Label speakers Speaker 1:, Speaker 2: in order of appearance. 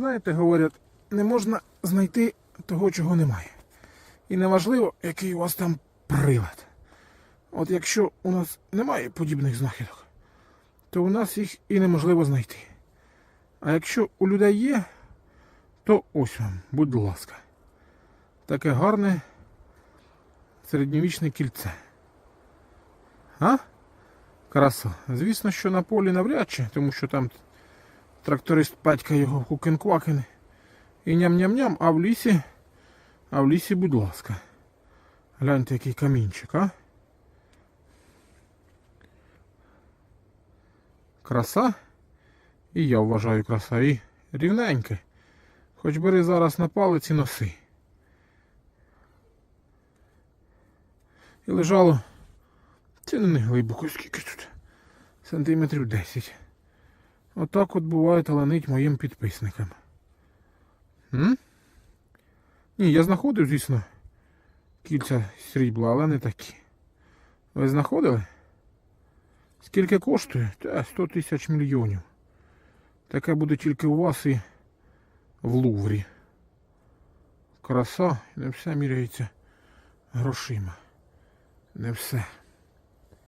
Speaker 1: Знаєте, говорять, не можна знайти того, чого немає. І неважливо, який у вас там прилад. От якщо у нас немає подібних знахідок, то у нас їх і неможливо знайти. А якщо у людей є, то ось вам, будь ласка. Таке гарне середньовічне кільце. А? Краса. Звісно, що на полі навряд чи, тому що там тракторист батька його кукенквакене. І ням-ням-ням, а в лісі, а в лісі, будь ласка. Гляньте, який камінчик, а? Краса. І я вважаю краса. І рівненьке. Хоч бери зараз на палиці носи. І лежало. Це не глибоко, скільки тут? Сантиметрів 10. Отак от буває таланить моїм підписникам. М? Ні, я знаходив, звісно, кільця срібла, але не такі. Ви знаходили? Скільки коштує? Та 100 тисяч мільйонів. Таке буде тільки у вас і в Луврі. Краса, не все міряється грошима. Не все.